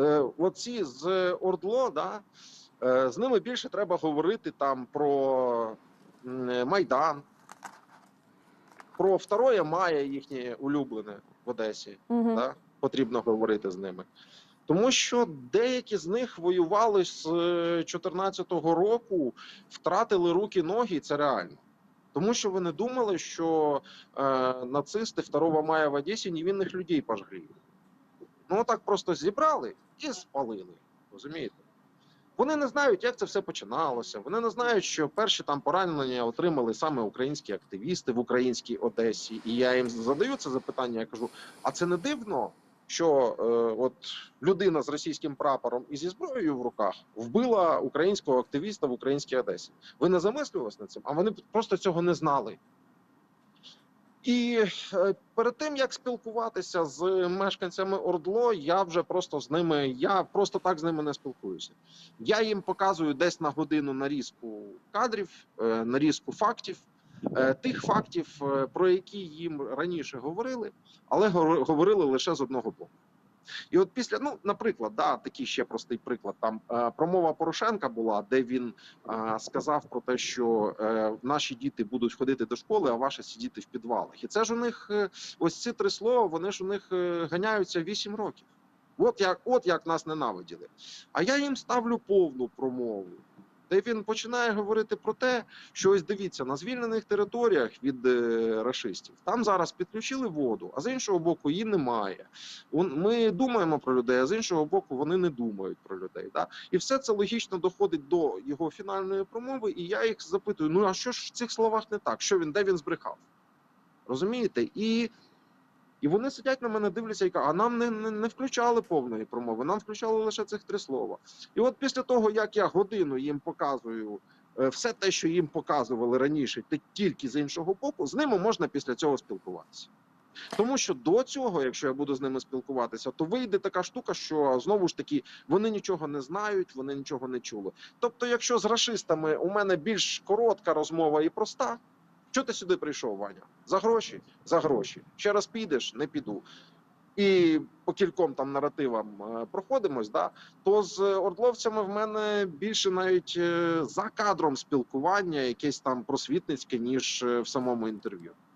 е, оці з Ордло, да, е, з ними більше треба говорити там про Майдан, про 2 мая їхнє улюблене в Одесі. Угу. Да? Потрібно говорити з ними. Тому що деякі з них воювали з 2014 року, втратили руки, ноги, і це реально. Тому що вони думали, що е, нацисти 2 мая в Одесі невинних людей пожгли. Ну так просто зібрали і спалили. Розумієте? Вони не знають, як це все починалося. Вони не знають, що перші там поранення отримали саме українські активісти в українській Одесі. І я їм задаю це запитання. Я кажу: а це не дивно, що е, от людина з російським прапором і зі зброєю в руках вбила українського активіста в українській Одесі. Ви не замислювалися над цим, а вони просто цього не знали. І е, перед тим як спілкуватися з мешканцями Ордло, я вже просто з ними, я просто так з ними не спілкуюся. Я їм показую десь на годину нарізку кадрів, е, нарізку фактів, е, тих фактів, про які їм раніше говорили, але говорили лише з одного боку. І от після, ну, наприклад, да, такий ще простий приклад. Там е, промова Порошенка була, де він е, сказав про те, що е, наші діти будуть ходити до школи, а ваші сидіти в підвалах. І це ж у них е, ось ці три слова, вони ж у них е, ганяються 8 років. От як, от як нас ненавиділи. А я їм ставлю повну промову. Де він починає говорити про те, що ось дивіться на звільнених територіях від е, рашистів. Там зараз підключили воду, а з іншого боку, її немає. Ми думаємо про людей, а з іншого боку, вони не думають про людей. Да? І все це логічно доходить до його фінальної промови. І я їх запитую: ну а що ж в цих словах не так? Що він, де він збрехав? Розумієте? І, і вони сидять на мене, дивляться і кажуть, а нам не, не, не включали повної промови, нам включали лише цих три слова. І от після того, як я годину їм показую е, все те, що їм показували раніше, тільки з іншого боку, з ними можна після цього спілкуватися. Тому що до цього, якщо я буду з ними спілкуватися, то вийде така штука, що знову ж таки вони нічого не знають, вони нічого не чули. Тобто, якщо з рашистами у мене більш коротка розмова і проста, що ти сюди прийшов, Ваня? За гроші? За гроші. Ще раз підеш, не піду. І по кільком там наративам е, проходимось, да, то з ордловцями в мене більше навіть е, за кадром спілкування, якесь там просвітницьке, ніж е, в самому інтерв'ю.